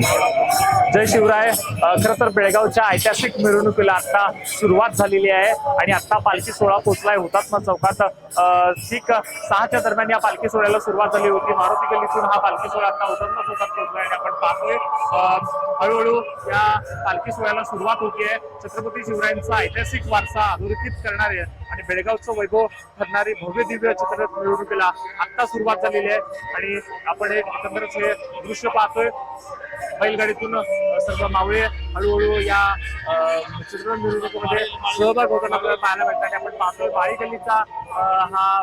なるほど。जय शिवराय. खरं तर बेळगावच्या ऐतिहासिक मिरवणुकीला आता सुरुवात झालेली आहे आणि आता पालखी सोहळा पोहोचलाय. हुतात्मा चौकात ठीक सहाच्या दरम्यान या पालखी सोहळ्याला सुरुवात झाली होती. मारुती गल्लीतून हा पालखी सोहळा आता हुतात्मा चौकात पोहोचलाय आणि आपण पाहतोय हळूहळू या पालखी सोहळ्याला सुरुवात होतीये. छत्रपती शिवरायांचा ऐतिहासिक वारसा अधोरेखित करणारे आणि बेळगावचं वैभव ठरणारी भव्य दिव्य चित्र मिरवणुकीला आता सुरुवात झालेली आहे. आणि आपण हे एकंदरच हे दृश्य पाहतोय. बैलगाडीतून सर्व मावळे हळूहळू या चित्र मिरवणुकीमध्ये सहभाग होताना आपल्याला पाहायला मिळतात. आपण पाहतो बाळी गल्लीचा हा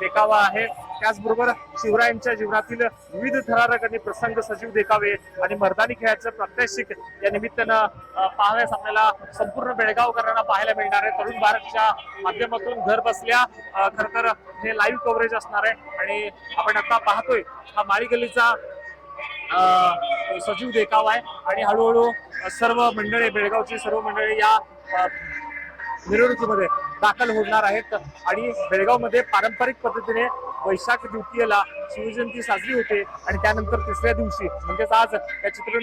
देखावा आहे. त्याचबरोबर शिवरायांच्या जीवनातील विविध थरारक आणि प्रसंग सजीव देखावे आणि मर्दानी खेळाचं प्रात्यक्षिक या निमित्तानं अ, पाहाव्यास आपल्याला संपूर्ण बेळगावकरांना पाहायला मिळणार आहे. तरुण भारतच्या माध्यमातून घर बसल्या खरं तर हे लाईव्ह कव्हरेज असणार आहे. आणि आपण आता पाहतोय हा माळी गल्लीचा सजीव देखावा आहे. आणि हळूहळू सर्व मंडळी बेळगावची सर्व मंडळी या मिरवणुकीमध्ये दाखल होणार आहेत. आणि बेळगावमध्ये पारंपरिक पद्धतीने वैशाख द्वितीयेला शिवजयंती साजरी होते आणि त्यानंतर तिसऱ्या दिवशी म्हणजेच आज या चित्र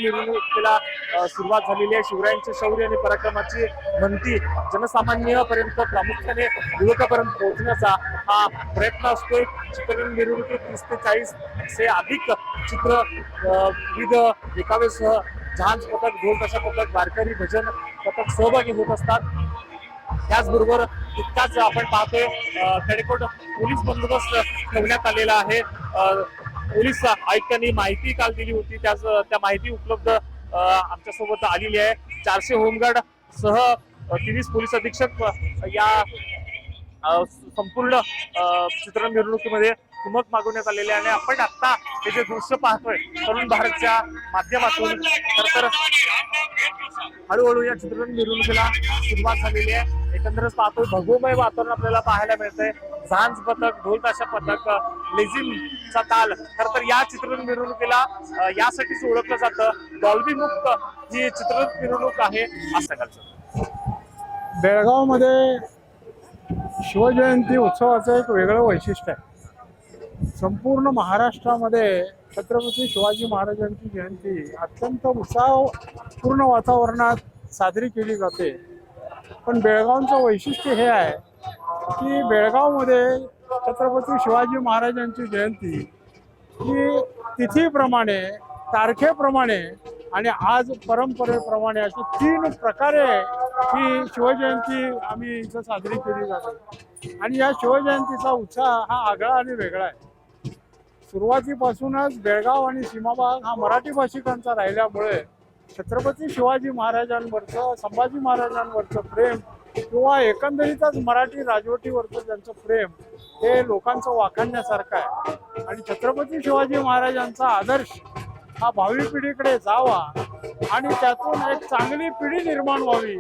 सुरुवात झालेली आहे. शिवरायांचे शौर्य आणि पराक्रमाची म्हणती जनसामान्यपर्यंत प्रामुख्याने युवकापर्यंत पोहोचण्याचा हा प्रयत्न असतोय. चित्ररथ मिरवणुकीत तीस ते चाळीस से अधिक चित्र विविध देखावेसह झांज पथक ढोल तशा पथक वारकरी भजन पथक सहभागी होत असतात. त्याचबरोबर तितकाच आपण पाहतोय कडेकोट पोलीस बंदोबस्त ठेवण्यात आलेला आहे. पोलीस आयुक्तांनी माहिती काल दिली होती त्याच त्या माहिती उपलब्ध आमच्यासोबत आलेली आहे. चारशे होमगार्ड सह अ, पोलीस अधीक्षक या संपूर्ण चित्र चित्रण मिरवणुकीमध्ये कुमक मागवण्यात आलेले आहे. आणि आपण आता हे जे दृश्य पाहतोय तरुण भारतच्या माध्यमातून खर तर हळूहळू या चित्रपट मिरवणुकीला सुरुवात झालेली आहे. एकंदरच पाहतो भगवमय वातावरण आपल्याला पाहायला मिळतंय. झांज पथक ढोल ताशा पथक लेझिमचा ताल. खर तर या चित्रपट मिरवणुकीला यासाठीच ओळखलं जातं. डॉल्बी मुक्त ही चित्रपट मिरवणूक आहे असं सांगायचं बेळगावमध्ये शिवजयंती उत्सवाचं एक वेगळं वैशिष्ट्य आहे. संपूर्ण महाराष्ट्रामध्ये छत्रपती शिवाजी महाराजांची जयंती अत्यंत उत्साहपूर्ण वातावरणात साजरी केली जाते. पण बेळगावचं वैशिष्ट्य हे आहे की बेळगावमध्ये छत्रपती शिवाजी महाराजांची जयंती ही तिथीप्रमाणे तारखेप्रमाणे आणि आज परंपरेप्रमाणे अशी तीन प्रकारे ही शिवजयंती आम्ही इथं साजरी केली जाते. आणि या शिवजयंतीचा उत्साह हा आगळा आणि वेगळा आहे. सुरुवातीपासूनच बेळगाव आणि सीमाभाग हा मराठी भाषिकांचा राहिल्यामुळे छत्रपती शिवाजी महाराजांवरचं संभाजी महाराजांवरचं प्रेम किंवा एकंदरीतच मराठी राजवटीवरचं त्यांचं प्रेम हे लोकांचं वाखाणण्यासारखं आहे. आणि छत्रपती शिवाजी महाराजांचा आदर्श हा भावी पिढीकडे जावा आणि त्यातून एक चांगली पिढी निर्माण व्हावी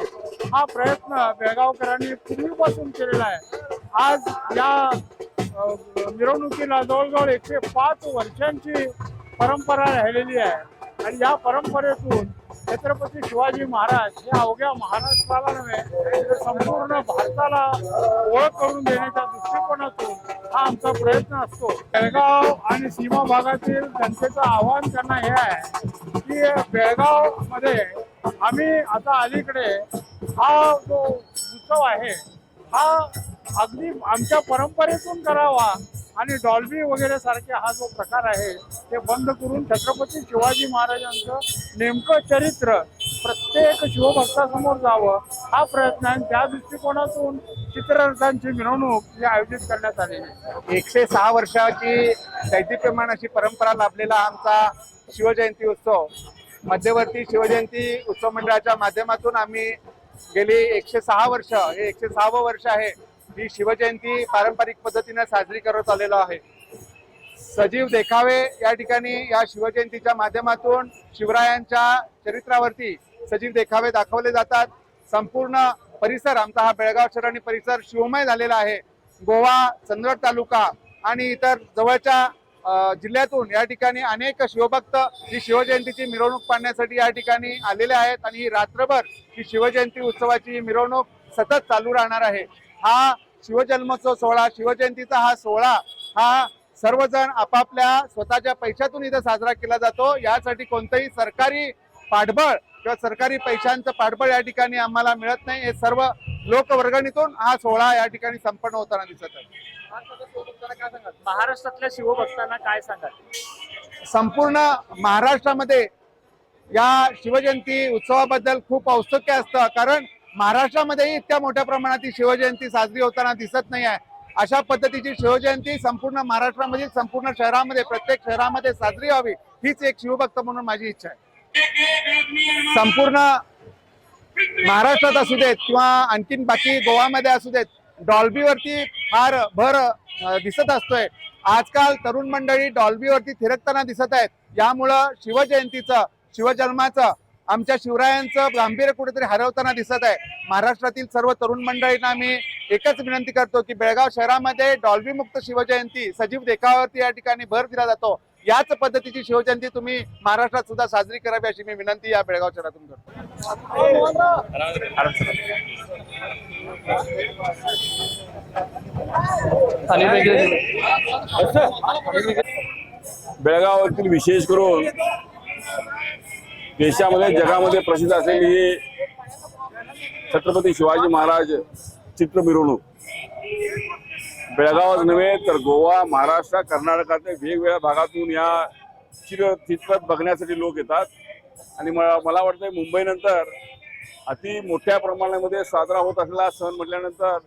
हा प्रयत्न बेळगावकरांनी पूर्वीपासून केलेला आहे. आज या मिरवणुकीला जवळजवळ एकशे पाच वर्षांची परंपरा राहिलेली आहे. आणि या परंपरेतून छत्रपती शिवाजी महाराज हे अवघ्या महाराष्ट्राला नव्हे तर संपूर्ण भारताला ओळख करून देण्याच्या दृष्टिकोनातून हा आमचा प्रयत्न असतो. बेळगाव आणि सीमा भागातील जनतेचं आव्हान त्यांना हे आहे की बेळगावमध्ये आम्ही आता अलीकडे हा जो उत्सव आहे हा अगदी आमच्या परंपरेतून करावा आणि डॉल्बी वगैरे सारखे हा जो प्रकार आहे ते बंद करून छत्रपती शिवाजी महाराजांचं नेमकं चरित्र प्रत्येक शिवभक्तासमोर जावं हा प्रयत्न आहे. आणि त्या दृष्टिकोनातून चित्ररथांची मिरवणूक ही आयोजित करण्यात आलेली आहे. एकशे सहा वर्षाची दैदिप्यमान अशी परंपरा लाभलेला आमचा शिवजयंती उत्सव. मध्यवर्ती शिवजयंती उत्सव मंडळाच्या माध्यमातून आम्ही गेली एकशे सहा वर्ष हे एकशे सहावं वर्ष आहे. ही शिवजयंती पारंपरिक पद्धतीने साजरी करत आलेलो आहे. सजीव देखावे या ठिकाणी या शिवजयंतीच्या माध्यमातून शिवरायांच्या चरित्रावरती सजीव देखावे दाखवले जातात. संपूर्ण परिसर आमचा हा बेळगाव शहर आणि परिसर शिवमय झालेला आहे. गोवा चंदगड तालुका आणि इतर जवळच्या जिल्ह्यातून या ठिकाणी अनेक शिवभक्त ही शिवजयंतीची मिरवणूक पाडण्यासाठी या ठिकाणी आलेले आहेत आणि ही रात्रभर ही शिवजयंती उत्सवाची मिरवणूक सतत चालू राहणार आहे. हा शिवजन्मोत्सव सोहळा शिवजयंतीचा हा सोहळा हा सर्वजण आपापल्या स्वतःच्या पैशातून इथं साजरा केला जातो. यासाठी कोणतंही सरकारी पाठबळ किंवा सरकारी पैशांचं पाठबळ या ठिकाणी आम्हाला मिळत नाही. हे सर्व लोकवर्गणीतून हा सोहळा या ठिकाणी संपन्न होताना दिसत आहे. महाराष्ट्रातल्या शिवभक्तांना काय सांगाल? संपूर्ण महाराष्ट्रामध्ये या शिवजयंती उत्सवाबद्दल खूप औत्सुक्य असतं. कारण महाराष्ट्रामध्येही इतक्या मोठ्या प्रमाणात ही शिवजयंती साजरी होताना दिसत नाही आहे. अशा पद्धतीची शिवजयंती संपूर्ण महाराष्ट्रामध्ये संपूर्ण शहरामध्ये प्रत्येक शहरामध्ये साजरी व्हावी हीच एक शिवभक्त म्हणून माझी इच्छा आहे. संपूर्ण महाराष्ट्रात असू देत किंवा आणखीन बाकी गोवामध्ये असू देत डॉल्बीवरती फार भर दिसत असतोय. आजकाल तरुण मंडळी डॉल्बीवरती थिरकताना दिसत आहेत. यामुळं शिवजयंतीचं शिवजन्माचं आमच्या शिवरायांचं गांभीर्य कुठेतरी हरवताना दिसत आहे. महाराष्ट्रातील सर्व तरुण मंडळींना आम्ही एकच विनंती करतो की बेळगाव शहरामध्ये डॉल्बी मुक्त शिवजयंती सजीव देखावरती या ठिकाणी भर दिला जातो. याच पद्धतीची शिवजयंती तुम्ही महाराष्ट्रात सुद्धा साजरी करावी अशी मी विनंती या बेळगाव शहरातून करतो. बेळगावातील विशेष करून देशामध्ये जगामध्ये प्रसिद्ध असलेली ही छत्रपती शिवाजी महाराज चित्र मिरवणूक. बेळगावच नव्हे तर गोवा महाराष्ट्र कर्नाटकातल्या वेगवेगळ्या भागातून या चित्र चित्रपट बघण्यासाठी लोक येतात. आणि मला मला वाटतं मुंबईनंतर अति मोठ्या प्रमाणामध्ये साजरा होत असलेला सण म्हटल्यानंतर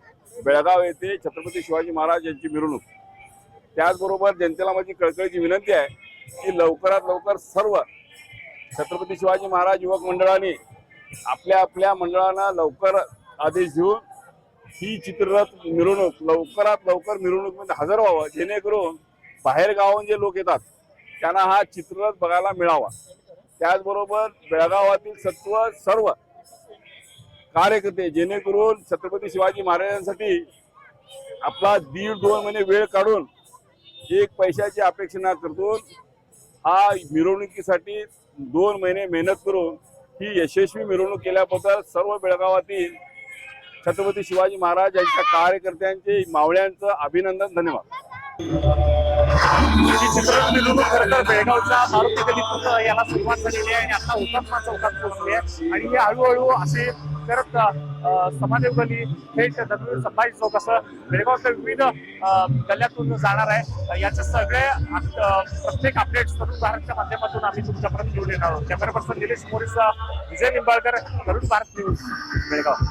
बेळगाव येथे छत्रपती शिवाजी महाराज यांची मिरवणूक. त्याचबरोबर जनतेला माझी कळकळीची विनंती आहे की लवकरात लवकर सर्व छत्रपती शिवाजी महाराज युवक मंडळाने आपल्या आपल्या मंडळांना लवकर आदेश देऊन ही चित्ररथ मिरवणूक लवकरात लवकर मिरवणुकीमध्ये हजर व्हावं जेणेकरून बाहेर गावाहून जे लोक येतात त्यांना हा चित्ररथ बघायला मिळावा. त्याचबरोबर बेळगावातील सत्व सर्व कार्यकर्ते जेणेकरून छत्रपती शिवाजी महाराजांसाठी आपला दीड दोन महिने वेळ काढून एक पैशाची अपेक्षा न करतो हा मिरवणुकीसाठी दोन महिने मेहनत करून ही यशस्वी मिरवणूक केल्याबद्दल सर्व बेळगावातील छत्रपती शिवाजी महाराज यांच्या कार्यकर्त्यांचे मावळ्यांचं अभिनंदन धन्यवाद. ही बेळगावच्या मारुती याला सुरुवात झालेली आहे आणि आता हुतात्मा चौकात पोहोचली आहे आणि हे हळूहळू असे करत समादेव गली थेट धनुर संभाजी चौक असं बेळगावच्या विविध गल्ल्यातून जाणार आहे याचे सगळे प्रत्येक अपडेट्स तरुण भारतच्या माध्यमातून आम्ही तुमच्यापर्यंत घेऊन येणार आहोत. Camera person Nilesh Moris Vijay Nimbalkar Tarun Bharat news Belgaum.